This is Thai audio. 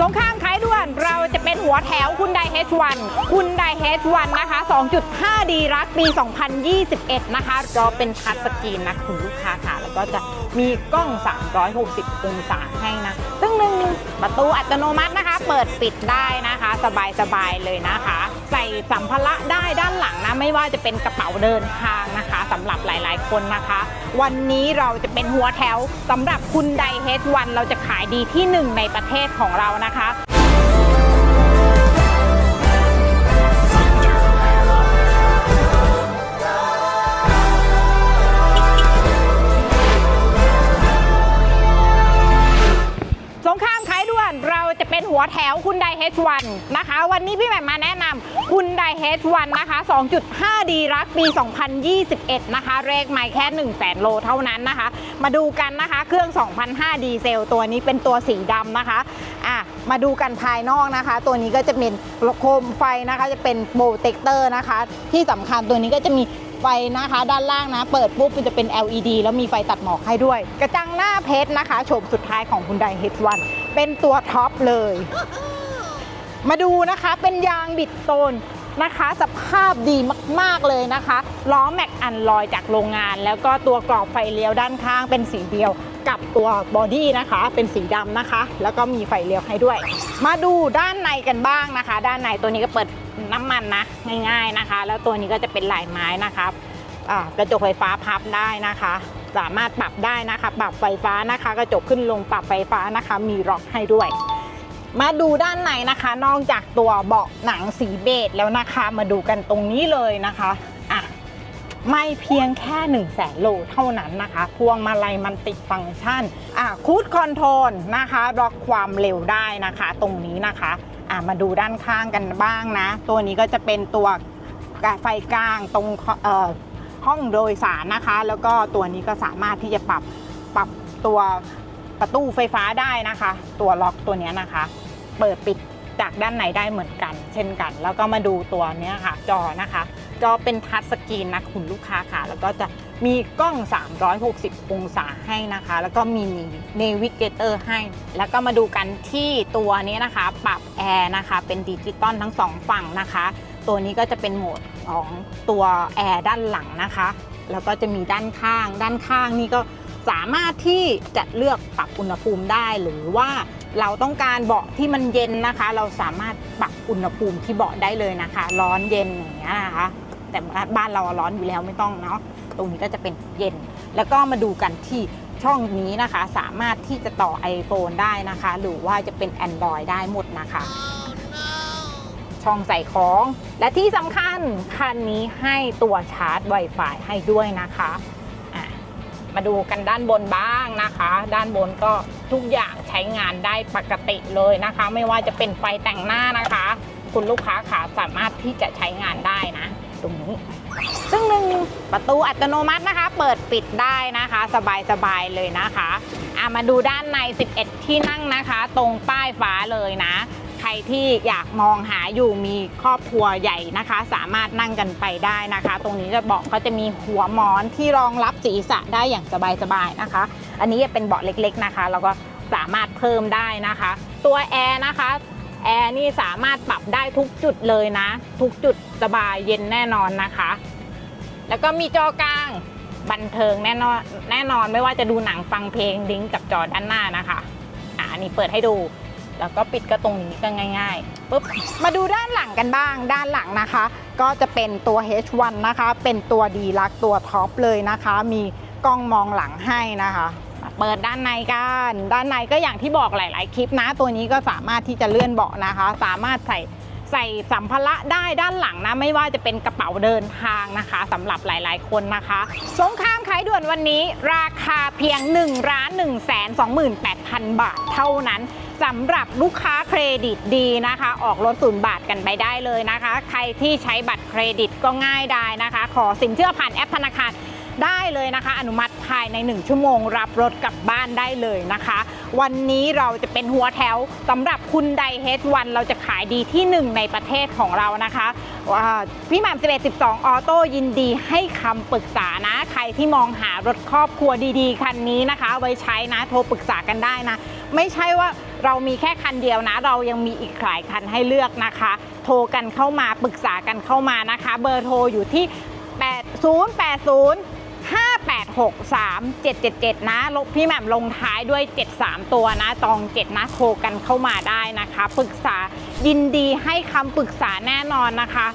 สงข้ามขายด่วนเราจะเป็นหัวแถวคุณไดเฮชวันคุณไดเฮชวันนะคะ 2.5 ดีรักปี 2021 นะคะจอเป็นทัชสกรีนนะคุณลูกค้าค่ะ แล้วก็จะมีกล้อง 360 องศาให้นะซึ่งหนึ่งประตูอัตโนมัตินะคะ เปิดปิดได้นะคะ สบายๆเลยนะคะ ใส่สัมภาระได้ด้านหลังนะไม่ว่าจะเป็นกระเป๋าเดินทางนะคะสำหรับหลายๆ คนนะคะ วันนี้เราจะเป็นหัวแถวสำหรับคุณไดเฮดวันเราจะขายดีที่หนึ่งในประเทศของเรานะคะ วแถวคุณไดเฮดวันนะคะ วันนี้พี่แหม่มมาแนะนำคุณไดเฮดวันนะคะ 2.5 ดีรักปี 2021 นะคะเลขไม่แค่ 1 0 0 0 0แโลเท่านั้นนะคะ มาดูกันนะคะ เครื่อง2,500ดีเซล ตัวนี้เป็นตัวสีดำนะคะอะมาดูกันภายนอกนะคะ ตัวนี้ก็จะเป็นโคมไฟนะคะ จะเป็นโปรเทคเตอร์นะคะ ที่สำคัญตัวนี้ก็จะมี ไฟนะคะ ด้านล่างนะ เปิดปุ๊บมันจะเป็น LED แล้วมีไฟตัดหมอกให้ด้วย กระจังหน้าเพชรนะคะโฉมสุดท้ายของคุณได้ H1 เป็นตัวท็อปเลย มาดูนะคะเป็นยางบิดโตนนะคะ สภาพดีมาก ๆ เลยนะคะ ล้อแม็กอันลอยจากโรงงาน แล้วก็ตัวกรอบไฟเลี้ยวด้านข้างเป็นสีเดียว กับตัวบอดี้นะคะ เป็นสีดำนะคะ แล้วก็มีไฟเลี้ยวให้ด้วย มาดูด้านในกันบ้างนะคะ ด้านในตัวนี้ก็เปิดน้ำมันนะง่าย ๆนะคะ แล้วตัวนี้ก็จะเป็นลายไม้นะคะอ่ากระจกไฟฟ้าพับได้นะคะ สามารถปรับได้นะคะ ปรับไฟฟ้านะคะ กระจกขึ้นลงปรับไฟฟ้านะคะ มีล็อกให้ด้วย มาดูด้านในนะคะ นอกจากตัวเบาะหนังสีเบจแล้วนะคะ มาดูกันตรงนี้เลยนะคะ ไม่เพียงแค่1นึ่งแสนโลเท่านั้นนะคะ พวงมาลัยมันติดฟังก์ชันอะคูดคอนโทรลนะคะล็อกความเร็วได้นะคะ ตรงนี้นะคะอะมาดูด้านข้างกันบ้างนะ ตัวนี้ก็จะเป็นตัวไฟกลางตรงเอ่อห้องโดยสารนะคะ แล้วก็ตัวนี้ก็สามารถที่จะปรับปรับตัวประตูไฟฟ้าได้นะคะ ตัวล็อกตัวนี้นะคะ เปิดปิดจากด้านในได้เหมือนกัน เช่นกัน แล้วก็มาดูตัวนี้ค่ะ จอนะคะ จอเป็นทัชสกรีนนะคุณลูกค้าค่ะ แล้วก็จะมีกล้อง 360 องศาให้นะคะ แล้วก็มีเนวิเกเตอร์ให้ แล้วก็มาดูกันที่ตัวนี้นะคะ ปรับแอร์นะคะ เป็นดิจิตอลทั้งสองฝั่งนะคะ ตัวนี้ก็จะเป็นโหมดของตัวแอร์ด้านหลังนะคะ แล้วก็จะมีด้านข้าง ด้านข้างนี่ก็สามารถที่จะเลือกปรับอุณหภูมิได้ หรือว่าเราต้องการเบาะที่มันเย็นนะคะ เราสามารถปรับอุณหภูมิที่เบาะได้เลยนะคะ ร้อนเย็นอย่างเงี้ยนะคะ แต่บ้านเราร้อนอยู่แล้วไม่ต้องเนาะตรงนี้ก็จะเป็นเย็น แล้วก็มาดูกันที่ช่องนี้นะคะ สามารถที่จะต่อ iPhone ได้นะคะ หรือว่าจะเป็น Android ได้หมดนะคะ ช่องใส่ของ และที่สำคัญคันนี้ให้ตัวชาร์จ Wi-Fi ให้ด้วยนะคะะมาดูกันด้านบนบ้างนะคะ ด้านบนก็ทุกอย่างใช้งานได้ปกติเลยนะคะ ไม่ว่าจะเป็นไฟแต่งหน้านะคะ คุณลูกค้าขาสามารถที่จะใช้งานได้นะ ตรงนี้ ซึ่งหนึ่งประตูอัตโนมัตินะคะ เปิดปิดได้นะคะ สบายๆเลยนะคะอะมาดูด้านใน 11 ที่นั่งนะคะ ตรงป้ายฟ้าเลยนะ ใครที่อยากมองหาอยู่มีครอบครัวใหญ่นะคะ สามารถนั่งกันไปได้นะคะ ตรงนี้จะเบอกก็จะมีหัวหมอนที่รองรับศีรษะได้อย่างสบายๆนะคะ อันนี้จะเป็นเบาะเล็ก ๆนะคะ แล้วก็สามารถเพิ่มได้นะคะ ตัวแอร์นะคะ แอร์นี่สามารถปรับได้ทุกจุดเลยนะ ทุกจุดสบายเย็นแน่นอนนะคะ แล้วก็มีจอกลางบันเทิงแน่นอนแน่นอนไม่ว่าจะดูหนังฟังเพลงลิงก์กับจอด้านหน้านะคะอ่านนี้เปิดให้ดู แล้วก็ปิดก็ตรงนี้ก็ง่ายๆปุ๊บมาดูด้านหลังกันบ้าง ด้านหลังนะคะ ก็จะเป็นตัว H1 นะคะ เป็นตัวดีลักตัวท็อปเลยนะคะ มีกล้องมองหลังให้นะคะ เปิดด้านในกัน ด้านในก็อย่างที่บอกหลาย ๆ คลิปนะ ตัวนี้ก็สามารถที่จะเลื่อนเบาะนะคะ สามารถใส่ใส่สัมภาระได้ด้านหลังนะ ไม่ว่าจะเป็นกระเป๋าเดินทางนะคะสำหรับหลาย ๆ คนนะคะ สงครามขายด่วนวันนี้ ราคาเพียง1ล้าน1 2 8 0 0 0 บาทเท่านั้นสำหรับลูกค้าเครดิตดีนะคะ ออกรถศูนย์บาทกันไปได้เลยนะคะ ใครที่ใช้บัตรเครดิตก็ง่ายได้นะคะ ขอสินเชื่อผ่านแอปธนาคาร ได้เลยนะคะ อนุมัติภายใน 1 ชั่วโมง รับรถกลับบ้านได้เลยนะคะ วันนี้เราจะเป็นหัวแถวสำหรับคุณไดเฮดวันเราจะขายดีที่ 1 ในประเทศของเรานะคะพี่หม่ำ11 12 ออโต้ยินดีให้คำปรึกษานะ ใครที่มองหารถครอบครัวดีๆ คันนี้นะคะ ไว้ใช้นะโทรปรึกษากันได้นะ ไม่ใช่ว่าเรามีแค่คันเดียวนะ เรายังมีอีกหลายคันให้เลือกนะคะ โทรกันเข้ามาปรึกษากันเข้ามานะคะ เบอร์โทรอยู่ที่ 8080 777 นะลพี่แหม่มลงท้ายด้วย 73 ตัวนะ ตอง 7 นะโทรกันเข้ามาได้นะคะ ปรึกษายินดีให้คำปรึกษาแน่นอนนะคะ